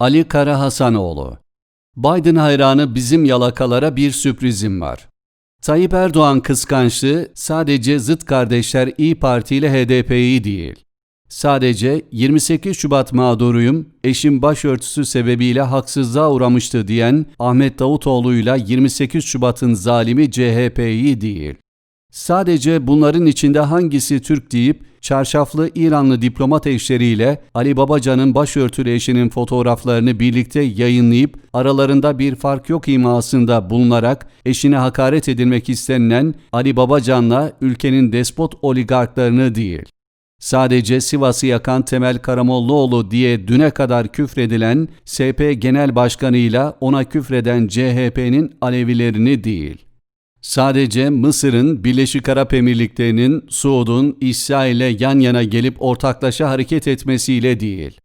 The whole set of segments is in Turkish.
Ali Kara Hasanoğlu Biden hayranı bizim yalakalara bir sürprizim var. Tayyip Erdoğan kıskançlığı sadece zıt kardeşler İyi Parti ile HDP'yi değil. Sadece 28 Şubat mağduruyum, eşim başörtüsü sebebiyle haksızlığa uğramıştı diyen Ahmet Davutoğlu'yla 28 Şubat'ın zalimi CHP'yi değil. Sadece bunların içinde hangisi Türk deyip çarşaflı İranlı diplomat eşleriyle Ali Babacan'ın başörtülü eşinin fotoğraflarını birlikte yayınlayıp aralarında bir fark yok imasında bulunarak eşine hakaret edilmek istenilen Ali Babacan'la ülkenin despot oligarklarını değil. Sadece Sivas'ı yakan Temel Karamollaoğlu diye düne kadar küfredilen SP Genel Başkanı'yla ona küfreden CHP'nin Alevilerini değil. Sadece Mısır'ın, Birleşik Arap Emirlikleri'nin, Suud'un İsrail'le yan yana gelip ortaklaşa hareket etmesiyle değil.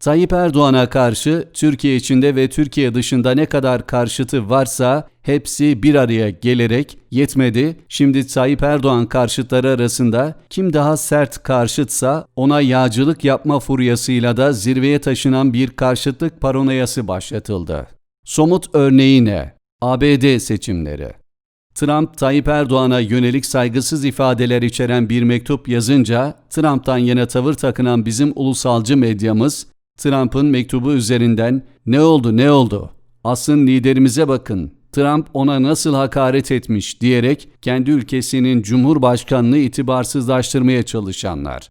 Tayyip Erdoğan'a karşı Türkiye içinde ve Türkiye dışında ne kadar karşıtı varsa hepsi bir araya gelerek yetmedi. Şimdi Tayyip Erdoğan karşıtları arasında kim daha sert karşıtsa ona yağcılık yapma furyasıyla da zirveye taşınan bir karşıtlık paranoyası başlatıldı. Somut örneği ne? ABD seçimleri. Trump, Tayyip Erdoğan'a yönelik saygısız ifadeler içeren bir mektup yazınca, Trump'tan yana tavır takınan bizim ulusalcı medyamız, Trump'ın mektubu üzerinden ne oldu ne oldu? Asın liderimize bakın. Trump ona nasıl hakaret etmiş diyerek kendi ülkesinin cumhurbaşkanını itibarsızlaştırmaya çalışanlar.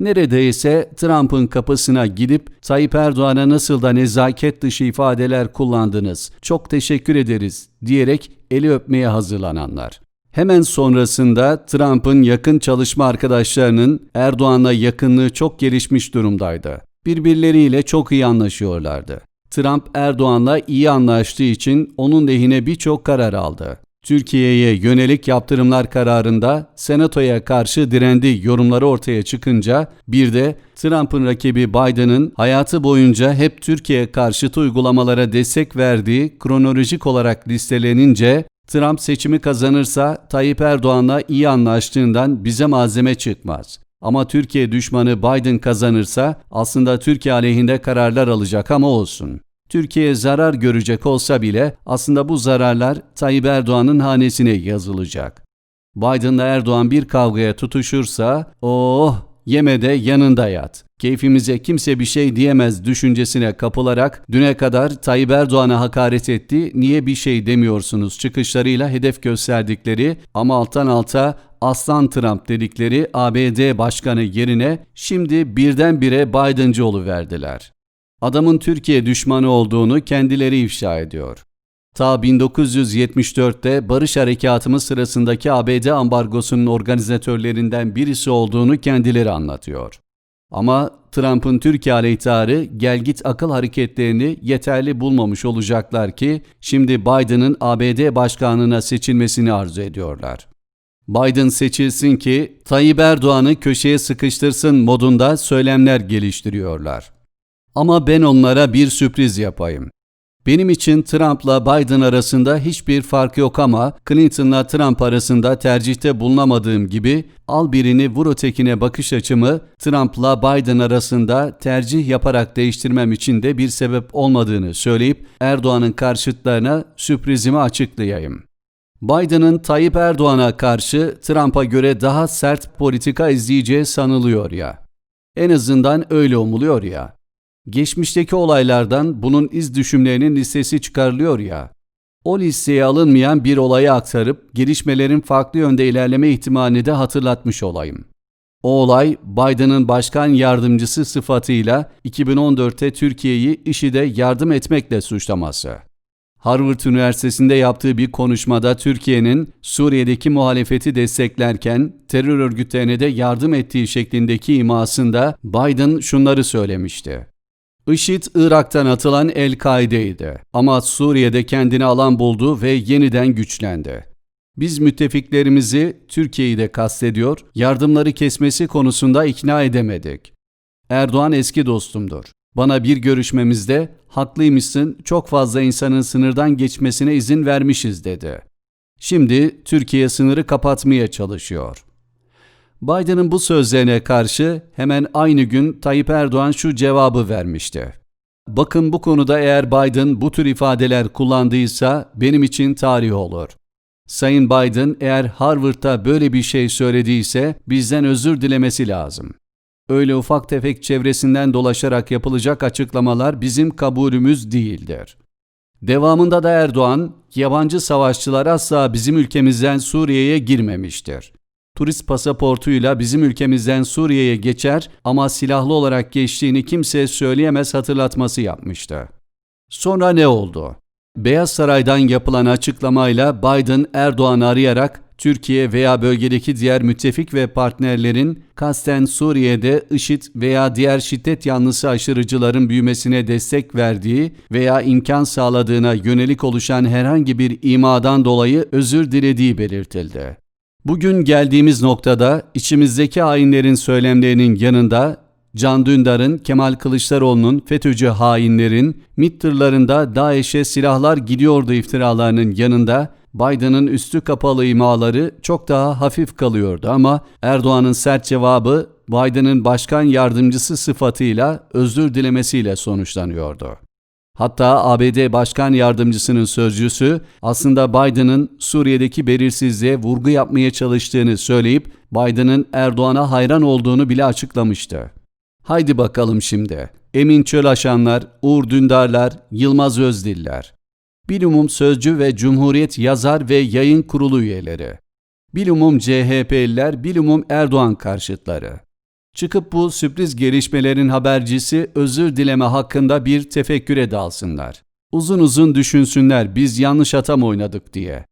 Neredeyse Trump'ın kapısına gidip Tayyip Erdoğan'a nasıl da nezaket dışı ifadeler kullandınız, çok teşekkür ederiz diyerek eli öpmeye hazırlananlar. Hemen sonrasında Trump'ın yakın çalışma arkadaşlarının Erdoğan'la yakınlığı çok gelişmiş durumdaydı. Birbirleriyle çok iyi anlaşıyorlardı. Trump Erdoğan'la iyi anlaştığı için onun lehine birçok karar aldı. Türkiye'ye yönelik yaptırımlar kararında senatoya karşı direndi yorumları ortaya çıkınca bir de Trump'ın rakibi Biden'ın hayatı boyunca hep Türkiye karşıtı uygulamalara destek verdiği kronolojik olarak listelenince Trump seçimi kazanırsa Tayyip Erdoğan'la iyi anlaştığından bize malzeme çıkmaz. Ama Türkiye düşmanı Biden kazanırsa aslında Türkiye aleyhinde kararlar alacak ama olsun. Türkiye zarar görecek olsa bile aslında bu zararlar Tayyip Erdoğan'ın hanesine yazılacak. Biden'la Erdoğan bir kavgaya tutuşursa, oh yeme de yanında yat. Keyfimize kimse bir şey diyemez düşüncesine kapılarak düne kadar Tayyip Erdoğan'a hakaret etti, niye bir şey demiyorsunuz çıkışlarıyla hedef gösterdikleri ama alttan alta Aslan Trump dedikleri ABD başkanı yerine şimdi birdenbire Biden'cı verdiler. Adamın Türkiye düşmanı olduğunu kendileri ifşa ediyor. Ta 1974'te Barış Harekatımız sırasındaki ABD ambargosunun organizatörlerinden birisi olduğunu kendileri anlatıyor. Ama Trump'ın Türkiye aleyhtarı gelgit akıl hareketlerini yeterli bulmamış olacaklar ki şimdi Biden'ın ABD başkanına seçilmesini arzu ediyorlar. Biden seçilsin ki Tayyip Erdoğan'ı köşeye sıkıştırsın modunda söylemler geliştiriyorlar. Ama ben onlara bir sürpriz yapayım. Benim için Trump'la Biden arasında hiçbir fark yok ama Clinton'la Trump arasında tercihte bulunamadığım gibi al birini vur ötekine bakış açımı Trump'la Biden arasında tercih yaparak değiştirmem için de bir sebep olmadığını söyleyip Erdoğan'ın karşıtlarına sürprizimi açıklayayım. Biden'ın Tayyip Erdoğan'a karşı Trump'a göre daha sert politika izleyeceği sanılıyor ya. En azından öyle umuluyor ya. Geçmişteki olaylardan bunun iz düşümlerinin listesi çıkarılıyor ya. O listeye alınmayan bir olayı aktarıp gelişmelerin farklı yönde ilerleme ihtimalini de hatırlatmış olayım. O olay Biden'ın başkan yardımcısı sıfatıyla 2014'te Türkiye'yi IŞİD'e yardım etmekle suçlaması. Harvard Üniversitesi'nde yaptığı bir konuşmada Türkiye'nin Suriye'deki muhalefeti desteklerken terör örgütlerine de yardım ettiği şeklindeki imasında Biden şunları söylemişti. IŞİD Irak'tan atılan El-Kaide'ydi ama Suriye'de kendini alan buldu ve yeniden güçlendi. Biz müttefiklerimizi Türkiye'yi de kastediyor, yardımları kesmesi konusunda ikna edemedik. Erdoğan eski dostumdur. Bana bir görüşmemizde haklıymışsın çok fazla insanın sınırdan geçmesine izin vermişiz dedi. Şimdi Türkiye sınırı kapatmaya çalışıyor. Biden'ın bu sözlerine karşı hemen aynı gün Tayyip Erdoğan şu cevabı vermişti. Bakın bu konuda eğer Biden bu tür ifadeler kullandıysa benim için tarih olur. Sayın Biden eğer Harvard'da böyle bir şey söylediyse bizden özür dilemesi lazım. Öyle ufak tefek çevresinden dolaşarak yapılacak açıklamalar bizim kabulümüz değildir. Devamında da Erdoğan, yabancı savaşçılar asla bizim ülkemizden Suriye'ye girmemiştir. Turist pasaportuyla bizim ülkemizden Suriye'ye geçer ama silahlı olarak geçtiğini kimse söyleyemez hatırlatması yapmıştı. Sonra ne oldu? Beyaz Saray'dan yapılan açıklamayla Biden Erdoğan'ı arayarak Türkiye veya bölgedeki diğer müttefik ve partnerlerin kasten Suriye'de IŞİD veya diğer şiddet yanlısı aşırıcıların büyümesine destek verdiği veya imkan sağladığına yönelik oluşan herhangi bir imadan dolayı özür dilediği belirtildi. Bugün geldiğimiz noktada içimizdeki hainlerin söylemlerinin yanında Can Dündar'ın, Kemal Kılıçdaroğlu'nun, FETÖ'cü hainlerin, MİT tırlarında DAEŞ'e silahlar gidiyordu iftiralarının yanında Biden'ın üstü kapalı imaları çok daha hafif kalıyordu ama Erdoğan'ın sert cevabı Biden'ın başkan yardımcısı sıfatıyla özür dilemesiyle sonuçlanıyordu. Hatta ABD Başkan Yardımcısının sözcüsü aslında Biden'ın Suriye'deki belirsizliğe vurgu yapmaya çalıştığını söyleyip Biden'ın Erdoğan'a hayran olduğunu bile açıklamıştı. Haydi bakalım şimdi. Emin Çölaşanlar, Uğur Dündarlar, Yılmaz Özdiller. Bilumum Sözcü ve Cumhuriyet Yazar ve Yayın Kurulu üyeleri. Bilumum CHP'liler, bilumum Erdoğan karşıtları. Çıkıp bu sürpriz gelişmelerin habercisi özür dileme hakkında bir tefekküre dalsınlar. Uzun uzun düşünsünler biz yanlış atam oynadık diye.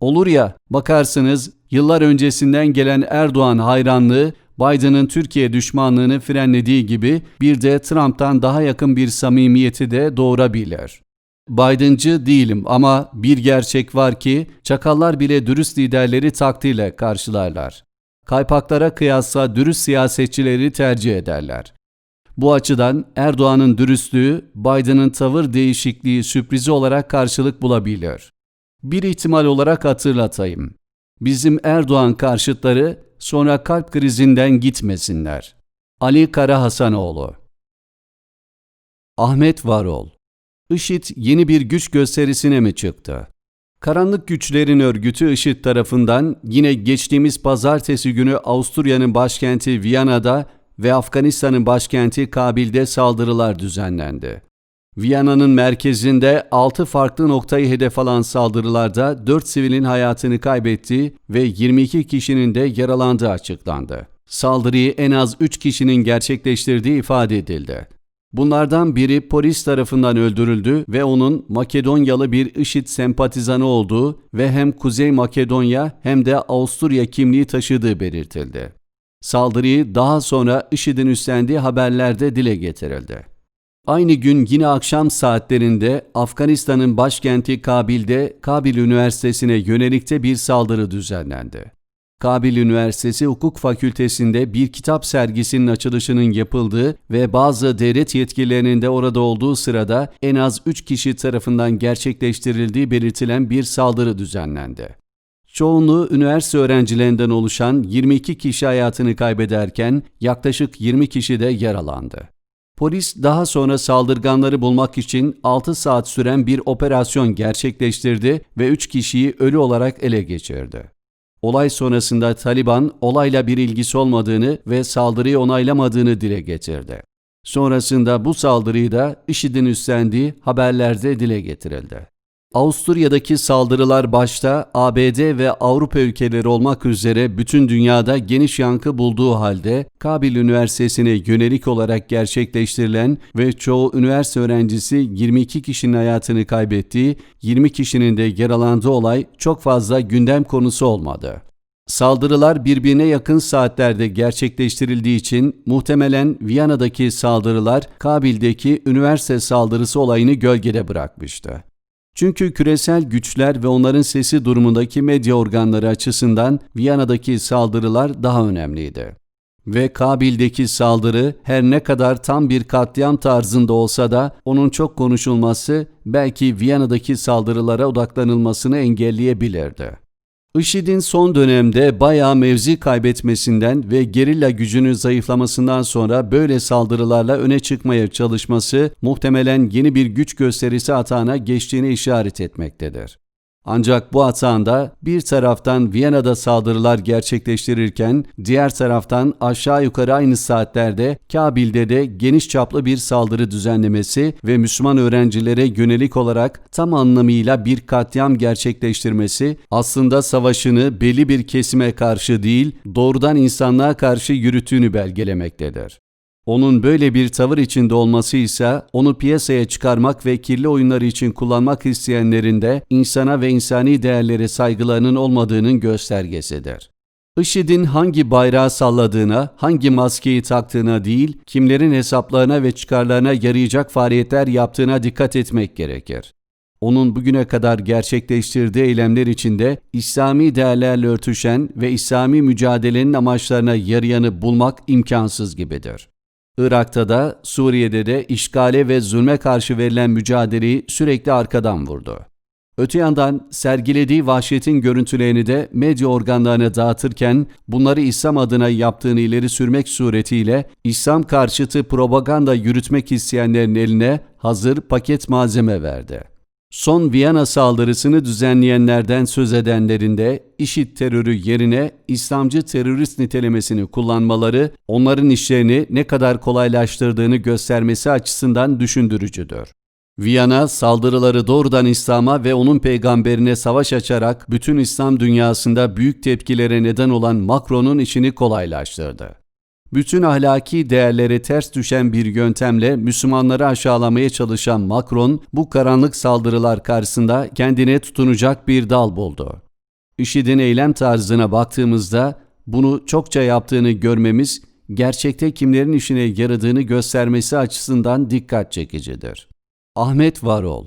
Olur ya, bakarsınız yıllar öncesinden gelen Erdoğan hayranlığı Biden'ın Türkiye düşmanlığını frenlediği gibi bir de Trump'tan daha yakın bir samimiyeti de doğurabilir. Biden'cı değilim ama bir gerçek var ki çakallar bile dürüst liderleri takdirle karşılarlar. Kaypaklara kıyasla dürüst siyasetçileri tercih ederler. Bu açıdan Erdoğan'ın dürüstlüğü Biden'ın tavır değişikliği sürprizi olarak karşılık bulabilir. Bir ihtimal olarak hatırlatayım. Bizim Erdoğan karşıtları sonra kalp krizinden gitmesinler. Ali Kara Hasanoğlu Ahmet Varol IŞİD yeni bir güç gösterisine mi çıktı? Karanlık Güçlerin Örgütü IŞİD tarafından yine geçtiğimiz pazartesi günü Avusturya'nın başkenti Viyana'da ve Afganistan'ın başkenti Kabil'de saldırılar düzenlendi. Viyana'nın merkezinde 6 farklı noktayı hedef alan saldırılarda 4 sivilin hayatını kaybettiği ve 22 kişinin de yaralandığı açıklandı. Saldırıyı en az 3 kişinin gerçekleştirdiği ifade edildi. Bunlardan biri polis tarafından öldürüldü ve onun Makedonyalı bir IŞİD sempatizanı olduğu ve hem Kuzey Makedonya hem de Avusturya kimliği taşıdığı belirtildi. Saldırıyı daha sonra IŞİD'in üstlendiği haberlerde dile getirildi. Aynı gün yine akşam saatlerinde Afganistan'ın başkenti Kabil'de Kabil Üniversitesi'ne yönelikte bir saldırı düzenlendi. Kabil Üniversitesi Hukuk Fakültesi'nde bir kitap sergisinin açılışının yapıldığı ve bazı devlet yetkililerinin de orada olduğu sırada en az 3 kişi tarafından gerçekleştirildiği belirtilen bir saldırı düzenlendi. Çoğunluğu üniversite öğrencilerinden oluşan 22 kişi hayatını kaybederken yaklaşık 20 kişi de yaralandı. Polis daha sonra saldırganları bulmak için 6 saat süren bir operasyon gerçekleştirdi ve 3 kişiyi ölü olarak ele geçirdi. Olay sonrasında Taliban olayla bir ilgisi olmadığını ve saldırıyı onaylamadığını dile getirdi. Sonrasında bu saldırıyı da IŞİD'in üstlendiği haberlerde dile getirildi. Avusturya'daki saldırılar başta ABD ve Avrupa ülkeleri olmak üzere bütün dünyada geniş yankı bulduğu halde Kabil Üniversitesi'ne yönelik olarak gerçekleştirilen ve çoğu üniversite öğrencisi 22 kişinin hayatını kaybettiği, 20 kişinin de yaralandığı olay çok fazla gündem konusu olmadı. Saldırılar birbirine yakın saatlerde gerçekleştirildiği için muhtemelen Viyana'daki saldırılar Kabil'deki üniversite saldırısı olayını gölgede bırakmıştı. Çünkü küresel güçler ve onların sesi durumundaki medya organları açısından Viyana'daki saldırılar daha önemliydi. Ve Kabil'deki saldırı her ne kadar tam bir katliam tarzında olsa da onun çok konuşulması belki Viyana'daki saldırılara odaklanılmasını engelleyebilirdi. IŞİD'in son dönemde bayağı mevzi kaybetmesinden ve gerilla gücünün zayıflamasından sonra böyle saldırılarla öne çıkmaya çalışması muhtemelen yeni bir güç gösterisi atağına geçtiğini işaret etmektedir. Ancak bu atağında bir taraftan Viyana'da saldırılar gerçekleştirirken diğer taraftan aşağı yukarı aynı saatlerde Kabil'de de geniş çaplı bir saldırı düzenlemesi ve Müslüman öğrencilere yönelik olarak tam anlamıyla bir katliam gerçekleştirmesi aslında savaşını belli bir kesime karşı değil doğrudan insanlığa karşı yürüttüğünü belgelemektedir. Onun böyle bir tavır içinde olması ise onu piyasaya çıkarmak ve kirli oyunları için kullanmak isteyenlerin de insana ve insani değerlere saygılarının olmadığının göstergesidir. IŞİD'in hangi bayrağı salladığına, hangi maskeyi taktığına değil, kimlerin hesaplarına ve çıkarlarına yarayacak faaliyetler yaptığına dikkat etmek gerekir. Onun bugüne kadar gerçekleştirdiği eylemler içinde İslami değerlerle örtüşen ve İslami mücadelenin amaçlarına yarayanı bulmak imkansız gibidir. Irak'ta da Suriye'de de işgale ve zulme karşı verilen mücadeleyi sürekli arkadan vurdu. Öte yandan sergilediği vahşetin görüntülerini de medya organlarına dağıtırken bunları İslam adına yaptığını ileri sürmek suretiyle İslam karşıtı propaganda yürütmek isteyenlerin eline hazır paket malzeme verdi. Son Viyana saldırısını düzenleyenlerden söz edenlerinde IŞİD terörü yerine İslamcı terörist nitelemesini kullanmaları onların işlerini ne kadar kolaylaştırdığını göstermesi açısından düşündürücüdür. Viyana saldırıları doğrudan İslam'a ve onun peygamberine savaş açarak bütün İslam dünyasında büyük tepkilere neden olan Macron'un işini kolaylaştırdı bütün ahlaki değerlere ters düşen bir yöntemle Müslümanları aşağılamaya çalışan Macron, bu karanlık saldırılar karşısında kendine tutunacak bir dal buldu. IŞİD'in eylem tarzına baktığımızda bunu çokça yaptığını görmemiz, gerçekte kimlerin işine yaradığını göstermesi açısından dikkat çekicidir. Ahmet Varol